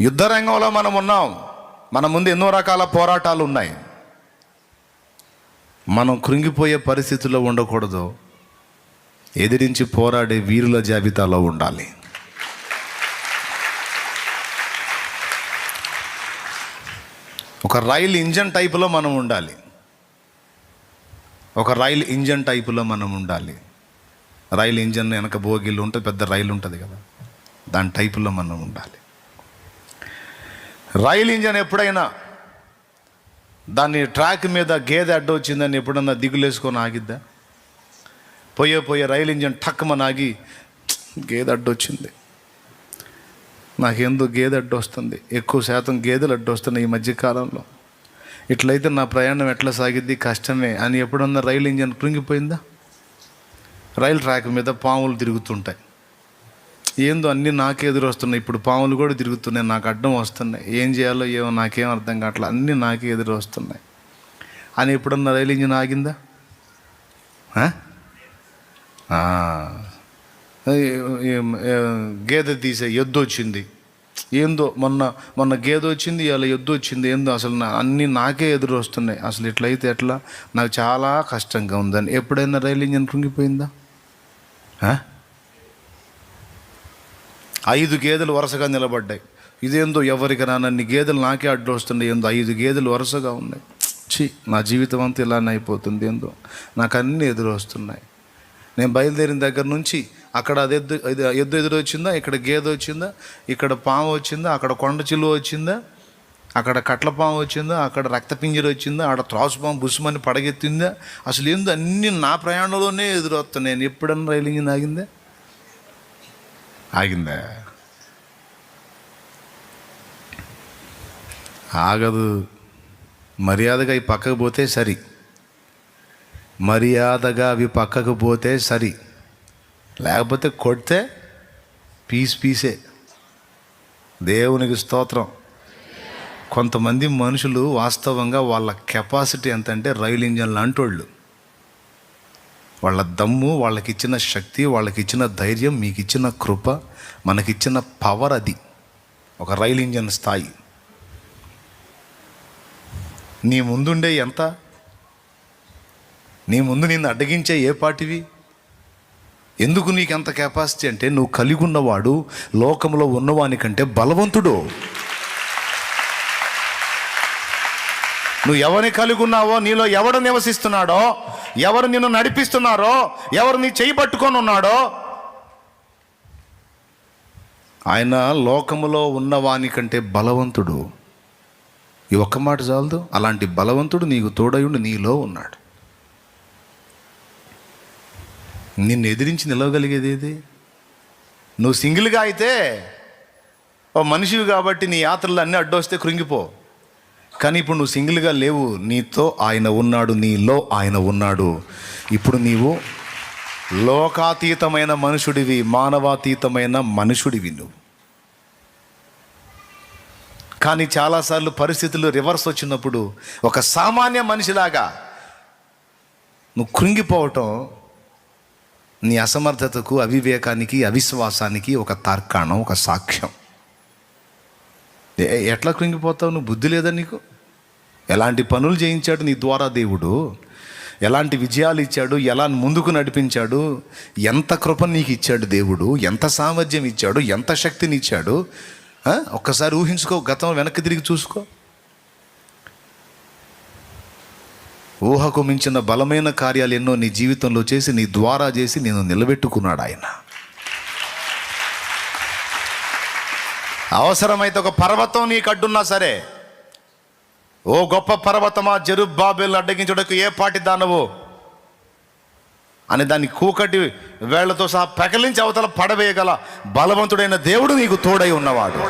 యుద్ధ రంగంలో మనం ఉన్నాం. మన ముందు ఎన్నో రకాల పోరాటాలు ఉన్నాయి. మనం కృంగిపోయే పరిస్థితుల్లో ఉండకూడదు. ఎదిరించి పోరాడే వీరుల జాబితాలో ఉండాలి. ఒక రైలు ఇంజన్ టైపులో మనం ఉండాలి. ఒక రైలు ఇంజన్ టైపులో మనం ఉండాలి. రైలు ఇంజన్ వెనక బోగిలు ఉంటుంది పెద్ద రైలు ఉంటుంది కదా. దాని టైపులో మనం ఉండాలి. రైలు ఇంజన్ ఎప్పుడైనా దాన్ని ట్రాక్ మీద గేదె అడ్డు వచ్చిందని ఎప్పుడన్నా దిగులేసుకొని ఆగిద్దా? పోయే పోయే రైలు ఇంజన్ టక్కుమని ఆగి గేదె అడ్డు వచ్చింది. నాకెందుకు గేదె అడ్డు వస్తుంది? ఎక్కువ శాతం గేదెలు అడ్డు వస్తున్నాయి ఈ మధ్యకాలంలో ఇట్లయితే నా ప్రయాణం ఎట్లా సాగిద్ది? కష్టమే. అని ఎప్పుడన్నా రైలు ఇంజన్ కృంగిపోయిందా? రైలు ట్రాక్ మీద పాములు తిరుగుతుంటాయి. ఏందో అన్నీ నాకే ఎదురొస్తున్నాయి. ఇప్పుడు పాములు కూడా తిరుగుతున్నాయి నాకు అడ్డం వస్తున్నాయి. ఏం చేయాలో ఏమో నాకేం అర్థం కావట్లే. అన్నీ నాకే ఎదురు వస్తున్నాయి అని ఎప్పుడన్నా రైలు ఇంజిన్ ఆగిందా గేదె తీసే ఎద్దు వచ్చింది. ఏందో మొన్న మొన్న గేదె వచ్చింది ఇలా ఎద్దు వచ్చింది. ఏందో అసలు నా అన్నీ నాకే ఎదురు వస్తున్నాయి అసలు ఇట్లయితే ఎట్లా? నాకు చాలా కష్టంగా ఉందని. ఎప్పుడైనా రైలు ఇంజిన్ కృంగిపోయిందా? ఆ? ఐదు గేదెలు వరుసగా నిలబడ్డాయి. ఇదేందో ఎవరికి రానన్ని గేదెలు నాకే అడ్డు వస్తున్నాయి ఏందో ఐదు గేదెలు వరుసగా ఉన్నాయి. ఛీ నా జీవితం అంతా ఇలానే అయిపోతుంది ఏందో. నాకు అన్నీ ఎదురు వస్తున్నాయి. నేను బయలుదేరిన దగ్గర నుంచి అక్కడ అది ఎద్దు ఎద్దు ఎదురు వచ్చిందా ఇక్కడ గేదె వచ్చిందా ఇక్కడ పాము వచ్చిందా అక్కడ కొండ చిలువ వచ్చిందా అక్కడ కట్ల పాము వచ్చిందా అక్కడ రక్తపింజర వచ్చిందా అక్కడ త్రాసు పాము బుస్మని పడగెత్తిందా అసలు ఏందో అన్నీ నా ప్రయాణంలోనే ఎదురు నేను ఎప్పుడన్నా రైలింగ్ ఇంజిన్ ఆగిందా? ఆగిందా ఆగదు మర్యాదగా అవి పక్కకు పోతే సరి మర్యాదగా అవి పక్కకు పోతే సరి లేకపోతే కొడితే పీస్ పీసే దేవునికి స్తోత్రం కొంతమంది మనుషులు వాస్తవంగా వాళ్ళ కెపాసిటీ ఎంత అంటే రైలు ఇంజన్లు అంటోళ్ళు వాళ్ళ దమ్ము వాళ్ళకి ఇచ్చిన శక్తి వాళ్ళకి ఇచ్చిన ధైర్యం మీకు ఇచ్చిన కృప మనకిచ్చిన పవర్ అది. ఒక రైలు ఇంజన్ స్థాయి. నీ ముందుండే ఎంత? నీ ముందు నిన్ను అడ్డగించే ఏ పాటివి ఎందుకు నీకు అంత కెపాసిటీ అంటే నువ్వు కలిగి ఉన్నవాడు లోకంలో ఉన్నవానికంటే బలవంతుడు. నువ్వు ఎవరిని కలిగి ఉన్నావో నీలో ఎవడు నివసిస్తున్నాడో ఎవరు నిన్ను నడిపిస్తున్నారో ఎవరు నీ చేయి పట్టుకొని ఉన్నాడో ఆయన లోకములో ఉన్నవానికంటే బలవంతుడు. ఈ ఒక్క మాట చాలదు. అలాంటి బలవంతుడు నీకు తోడయుండి నీలో ఉన్నాడు. నిన్ను ఎదిరించి నిలవగలిగేది ఏది? నువ్వు సింగిల్గా అయితే ఓ మనిషివి కాబట్టి నీ యాత్రలు అన్నీ అడ్డొస్తే కృంగిపో. కానీ ఇప్పుడు నువ్వు సింగిల్గా లేవు. నీతో ఆయన ఉన్నాడు. నీలో ఆయన ఉన్నాడు. ఇప్పుడు నీవు లోకాతీతమైన మనుషుడివి మానవాతీతమైన మనుషుడివి నువ్వు. కానీ చాలాసార్లు పరిస్థితులు రివర్స్ వచ్చినప్పుడు ఒక సామాన్య మనిషిలాగా నువ్వు కృంగిపోవటం నీ అసమర్థతకు అవివేకానికి అవిశ్వాసానికి ఒక తార్కాణం ఒక సాక్ష్యం. ఎట్లా కృంగిపోతావు? నువ్వు బుద్ధి లేదా నీకు? ఎలాంటి పనులు చేయించాడు నీ ద్వారా దేవుడు? ఎలాంటి విజయాలు ఇచ్చాడు? ఎలా ముందుకు నడిపించాడు? ఎంత కృప నీకు ఇచ్చాడు దేవుడు? ఎంత సామర్థ్యం ఇచ్చాడు? ఎంత శక్తిని ఇచ్చాడు? ఒక్కసారి ఊహించుకో గతం వెనక్కి తిరిగి చూసుకో. ఊహకు మించిన బలమైన కార్యాలు ఎన్నో నీ జీవితంలో చేసి నీ ద్వారా చేసి నేను నిలబెట్టుకున్నాడు ఆయన. అవసరమైతే ఒక పర్వతం నీకు అడ్డున్నా సరే ఓ గొప్ప పర్వతమా జరుబాబేలు అడ్డగించుటకు ఏ పాటి దానవు? అని దాన్ని కూకటి వేళ్ళతో సహా పెకలించి అవతల పడవేయగల బలవంతుడైన దేవుడు నీకు తోడై ఉన్నవాడు.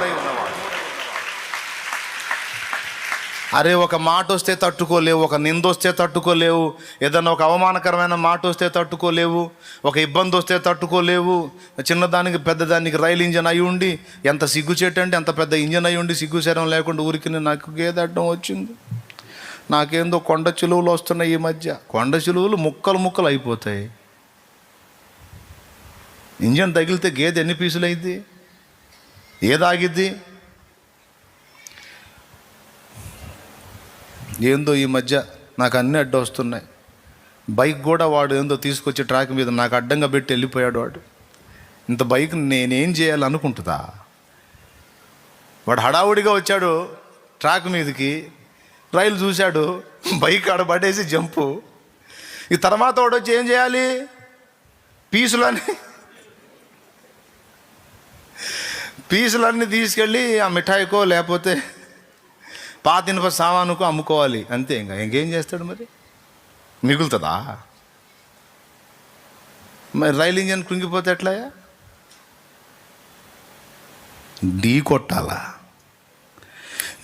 అరే ఒక మాట వస్తే తట్టుకోలేవు ఒక నింద వస్తే తట్టుకోలేవు ఏదన్నా ఒక అవమానకరమైన మాట వస్తే తట్టుకోలేవు ఒక ఇబ్బంది వస్తే తట్టుకోలేవు చిన్నదానికి పెద్దదానికి రైలు ఇంజన్ అయి ఉండి ఎంత సిగ్గుచేటు అంటే అంత పెద్ద ఇంజన్ అయి ఉండి సిగ్గుచేరం లేకుండా ఊరికి నాకు గేదె వచ్చింది. నాకేందో కొండ చిలువలు వస్తున్నాయి ఈ మధ్య. కొండ చిలువలు ముక్కలు ముక్కలు అయిపోతాయి. ఇంజన్ తగిలితే గేదె ఎన్ని పీసులు అయింది ఏదాగిద్ది? ఏందో ఈ మధ్య నాకు అన్నీ అడ్డు వస్తున్నాయి. బైక్ కూడా వాడు ఏందో తీసుకొచ్చి ట్రాక్ మీద నాకు అడ్డంగా పెట్టి వెళ్ళిపోయాడు వాడు. ఇంత బైక్ నేనేం చేయాలనుకుంటుందా? వాడు హడావుడిగా వచ్చాడు ట్రాక్ మీదకి రైలు చూశాడు బైక్ ఆడ పడేసి జంపు. ఈ తర్వాత వాడు వచ్చి ఏం చేయాలి? పీసులని పీసులన్నీ తీసుకెళ్ళి ఆ మిఠాయికో లేకపోతే పాత ఇనుప సామానుకు అమ్ముకోవాలి. అంతే ఇంకా. ఇంకేం చేస్తాడు మరి? మిగులుతుందా? మరి రైలు ఇంజన్ కృంగిపోతే ఎట్లాయా ఢీ కొట్టాలా?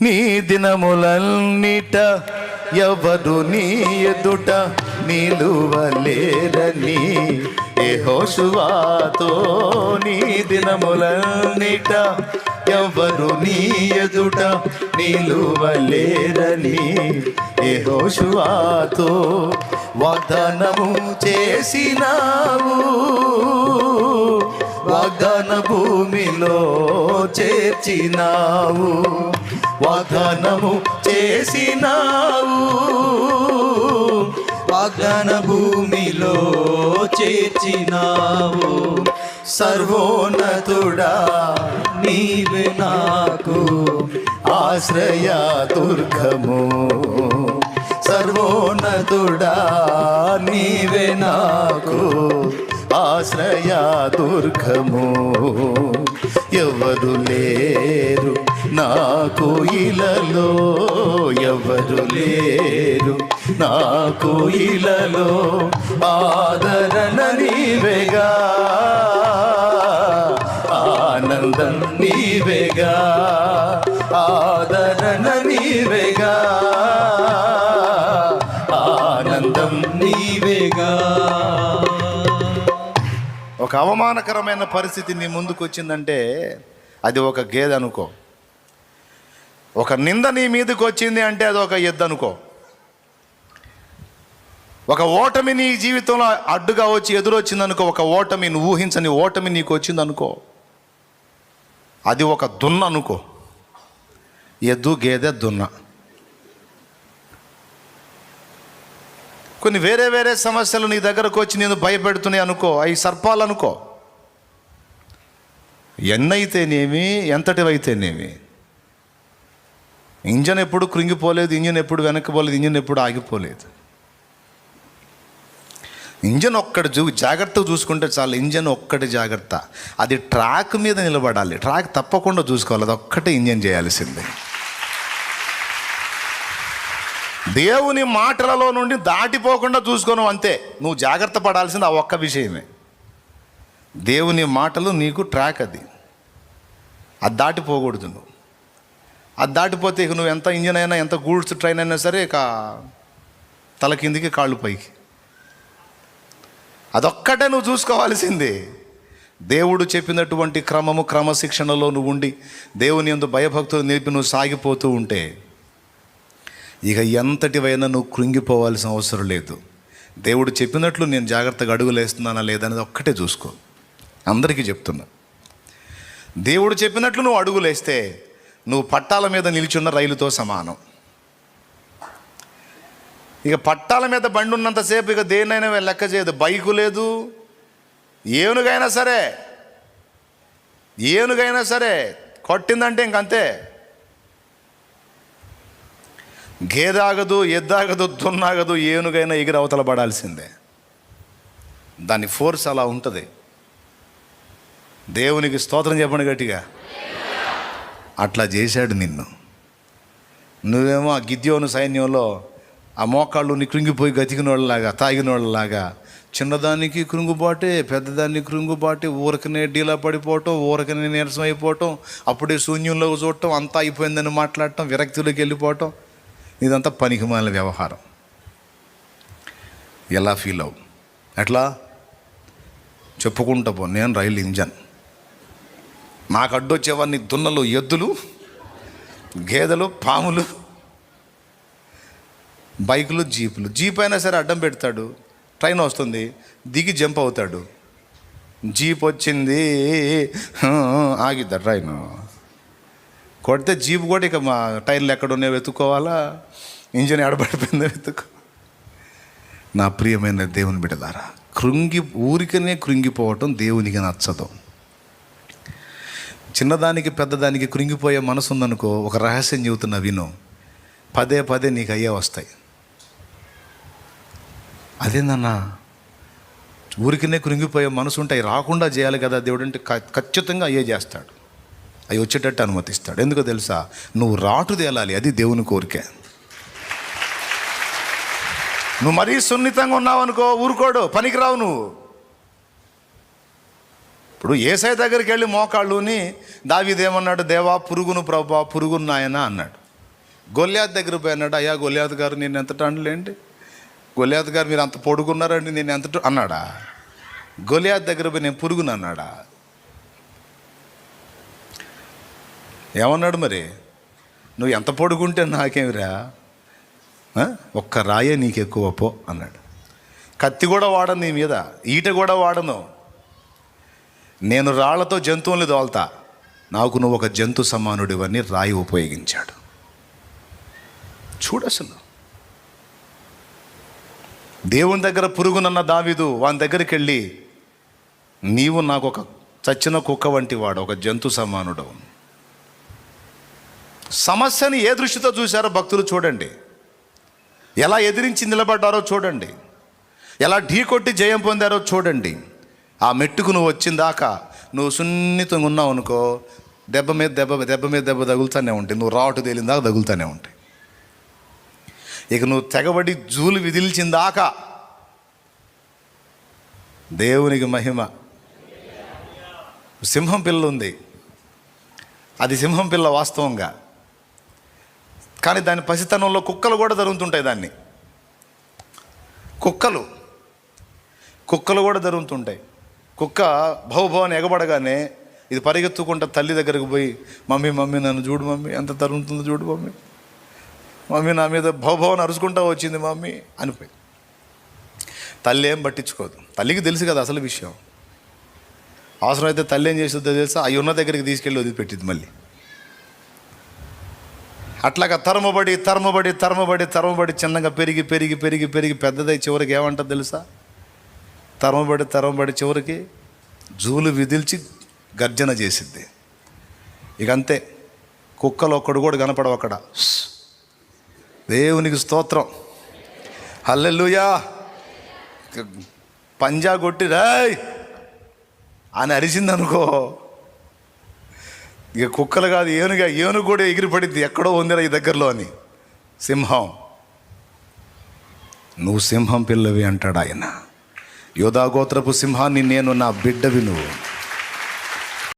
నీ దినములన్నిట ఎవరు నీ ఎదుట నిలువలేరని యహోశువాతో నీ దినములన్నిట ఎవరు నీ ఎదుట నిలువలేరని. యహోశువాతో హోషువాతో వాగ్దానము చేసినావు. వాగ్దాన భూమిలో చేర్చినావు. వాగ్దానము చేసినావు. వాగ్దాన భూమిలో చేర్చినావు. సర్వోన్నతుడా నీవే నాకు ఆశ్రయ దుర్గము. సర్వోన్నతుడా నీవే నాకు ఆశ్రయ దుర్గము. ఎవరు లేరు నాకు ఇలలో ఎవరు లేరు నాకు ఇలలో ఆదరణ నీవేగా. ఆనందం నీవేగా. ఆదరణ నీవేగా. ఆనందం నీవేగా. ఒక అవమానకరమైన పరిస్థితి నీ ముందుకు వచ్చిందంటే అది ఒక గేదె అనుకో ఒక నింద నీ మీదకి వచ్చింది అంటే అది ఒక ఎద్దు అనుకో ఒక ఓటమి నీ జీవితంలో అడ్డుగా వచ్చి ఎదురొచ్చింది అనుకో ఒక ఓటమి నువ్వు ఊహించని ఓటమి నీకు వచ్చింది అనుకో అది ఒక దున్న అనుకో. ఎద్దు గేదె దున్న. కొన్ని వేరే వేరే సమస్యలు నీ దగ్గరకు వచ్చి నేను భయపెడుతున్నాయి అనుకో అవి సర్పాలు అనుకో. ఎన్నైతేనేమి ఎంతటివైతేనేమి. ఇంజన్ ఎప్పుడు కృంగిపోలేదు ఇంజన్ ఎప్పుడు వెనక్కిపోలేదు ఇంజన్ ఎప్పుడు ఆగిపోలేదు. ఇంజన్ ఒక్కటి చూ జాగ్రత్తగా చూసుకుంటే చాలు ఇంజన్ ఒక్కటి జాగ్రత్త. అది ట్రాక్ మీద నిలబడాలి. ట్రాక్ తప్పకుండా చూసుకోవాలి. అది ఒక్కటే ఇంజన్ చేయాల్సిందే. దేవుని మాటలలో నుండి దాటిపోకుండా చూసుకోను అంతే. నువ్వు జాగ్రత్త పడాల్సింది ఆ ఒక్క విషయమే. దేవుని మాటలు నీకు ట్రాక్ అది. అది దాటిపోకూడదు నువ్వు. అది దాటిపోతే ఇక నువ్వు ఎంత ఇంజన్ అయినా ఎంత గూడ్స్ ట్రైన్ అయినా సరే ఇక తల కిందికి కాళ్ళు పైకి. అదొక్కటే నువ్వు చూసుకోవాల్సిందే. దేవుడు చెప్పినటువంటి క్రమము క్రమశిక్షణలో నువ్వు ఉండి దేవుని ఎందు భయభక్తులు నిలిపి నువ్వు సాగిపోతూ ఉంటే ఇక ఎంతటివైనా నువ్వు కృంగిపోవాల్సిన అవసరం లేదు. దేవుడు చెప్పినట్లు నేను జాగ్రత్తగా అడుగులేస్తున్నానా లేదనేది ఒక్కటే చూసుకో. అందరికీ చెప్తున్నా. దేవుడు చెప్పినట్లు నువ్వు అడుగులేస్తే నువ్వు పట్టాల మీద నిలిచున్న రైలుతో సమానం. ఇక పట్టాల మీద బండి ఉన్నంతసేపు ఇక దేన్నైనా లెక్క చేయదు. బైకు లేదు ఏనుగైనా సరే ఏనుగైనా సరే కొట్టిందంటే ఇంకంతే. గేదాగదు ఎద్దాగదు దున్నాగదు ఏనుగైనా ఎగిరి అవతల పడాల్సిందే. దాని ఫోర్స్ అలా ఉంటుంది. దేవునికి స్తోత్రం చెప్పండి గట్టిగా. అట్లా చేశాడు నిన్ను. నువ్వేమో ఆ గిద్యోను సైన్యంలో ఆ మోకాళ్ళు కృంగిపోయి గతికిన వాళ్ళలాగా తాగిన వాళ్ళలాగా చిన్నదానికి కృంగుబాటే పెద్దదాన్ని కృంగుబాటే ఊరకనే డీలా పడిపోవటం ఊరకనే నీరసం అయిపోవటం అప్పుడే శూన్యంలో చూడటం అంతా అయిపోయిందని మాట్లాడటం విరక్తిలోకి వెళ్ళిపోవటం. ఇదంతా పనికిమాలిన వ్యవహారం. ఎలా ఫీల్ అవు ఎట్లా? చెప్పుకుంటా పో. నేను రైలు ఇంజన్. నాకు అడ్డొచ్చేవాడిని దున్నలు ఎద్దులు గేదెలు పాములు బైకులు జీపులు. జీప్ అయినా సరే అడ్డం పెడతాడు. ట్రైన్ వస్తుంది. దిగి జంప్ అవుతాడు. జీప్ వచ్చింది. ఆగిద్దా ట్రైన్. కొడితే జీప్ కూడా ఇక మా టైర్లు ఎక్కడ ఉన్నాయో వెతుక్కోవాలా? ఇంజిన్ ఎడబడిపోయిందో వెతుకు నా ప్రియమైన దేవుని బిడలారా కృంగి ఊరికనే కృంగిపోవటం దేవునికి నచ్చదు. చిన్నదానికి పెద్దదానికి కృంగిపోయే మనసు ఉందనుకో ఒక రహస్యం చెబుతున్న విను. పదే పదే నీకు అయ్యే వస్తాయి. అదేందన్నా? ఊరికినే కృంగిపోయే మనసు ఉంటే అవి రాకుండా చేయాలి కదా దేవుడు అంటే ఖచ్చితంగా అయ్యే చేస్తాడు. అవి వచ్చేటట్టు అనుమతిస్తాడు. ఎందుకో తెలుసా? నువ్వు రాటు తేలాలి అది దేవుని కోరికే. నువ్వు మరీ సున్నితంగా ఉన్నావు అనుకో ఊరుకోడు పనికిరావు నువ్వు. ఇప్పుడు ఏసై దగ్గరికి వెళ్ళి మోకాళ్ళుని దావిదేమన్నాడు దేవా పురుగును ప్రభా పురుగును నాయన అన్నాడు. గొల్యాత్ దగ్గర పోయి అన్నాడు అయ్యా గొల్యాత్ గారు నేను ఎంత టన్నులేండి గొలియాత్ గారు మీరు అంత పొడుగున్నారండి నేను ఎంత అన్నాడా? గొలియాత్ దగ్గర పోయి నేను పురుగును అన్నాడా? ఏమన్నాడు మరి? నువ్వు ఎంత పొడుగుంటే నాకేమిరా? ఒక్క రాయే నీకు ఎక్కువ పో అన్నాడు. కత్తి కూడా వాడను నీ మీద ఈట కూడా వాడను. నేను రాళ్ళతో జంతువుల్ని దోల్తా నాకు నువ్వు ఒక జంతు సమానుడివని రాయి ఉపయోగించాడు. చూడసలు. దేవుని దగ్గర పురుగునన్న దావిదు వాని దగ్గరికి వెళ్ళి నీవు నాకు ఒక చచ్చిన కుక్క వంటి వాడు ఒక జంతు సమానుడు సమస్యని ఏ దృష్టితో చూశారో భక్తులు చూడండి. ఎలా ఎదిరించి నిలబడ్డారో చూడండి. ఎలా ఢీ కొట్టి జయం పొందారో చూడండి. ఆ మెట్టుకు నువ్వు వచ్చిందాకా నువ్వు సున్నితంగా ఉన్నావు అనుకో దెబ్బ మీద దెబ్బ దెబ్బ మీద దెబ్బ తగులుతూనే ఉంటాయి. నువ్వు రావటు తేలినదాకా తగులుతూనే ఉంటాయి. ఇక నువ్వు తెగబడి జూలు విదిల్చిందాకా దేవునికి మహిమ. సింహం పిల్ల ఉంది అది సింహం పిల్ల వాస్తవంగా. కానీ దాని పసితనంలో కుక్కలు కూడా జరుగుతుంటాయి దాన్ని. కుక్కలు. కుక్కలు కూడా జరుగుతుంటాయి. కుక్క భవభవని ఎగబడగానే ఇది పరిగెత్తుకుంటా తల్లి దగ్గరకు పోయి మమ్మీ మమ్మీ నన్ను చూడు మమ్మీ ఎంత తరుగుతుందో చూడు మమ్మీ. మమ్మీ నా మీద భవభవన్ అరుచుకుంటా వచ్చింది మమ్మీ అనిపోయింది. తల్లి ఏం పట్టించుకోదు. తల్లికి తెలుసు కదా అసలు విషయం. అవసరమైతే తల్లి ఏం చేస్తుందో తెలుసా? అవి ఉన్న దగ్గరికి తీసుకెళ్ళి వదిలిపెట్టింది మళ్ళీ. అట్లాగా తరమబడి తరమబడి తరమబడి తరమబడి చిన్నగా పెరిగి పెరిగి పెరిగి పెరిగి పెద్దదై చివరికి ఏమంటుంది తెలుసా? తరమబడి తరమబడి చివరికి జూలు విదిల్చి గర్జన చేసిద్ది. ఇక అంతే. కుక్కలు ఒక్కడు కూడా కనపడవు అక్కడ. దేవునికి స్తోత్రం. హల్లెల్లుయా పంజా కొట్టి రాయ్! అని అరిచింది అనుకో ఇక కుక్కలు కాదు ఏనుగ ఏనుగు కూడా ఎగిరిపడింది. ఎక్కడో ఉందిరా ఈ దగ్గరలో అని. సింహం. నువ్వు సింహం పిల్లవి అంటాడు ఆయన. యోధాగోత్రపు సింహాన్ని నేను నా బిడ్డవి నువ్వు.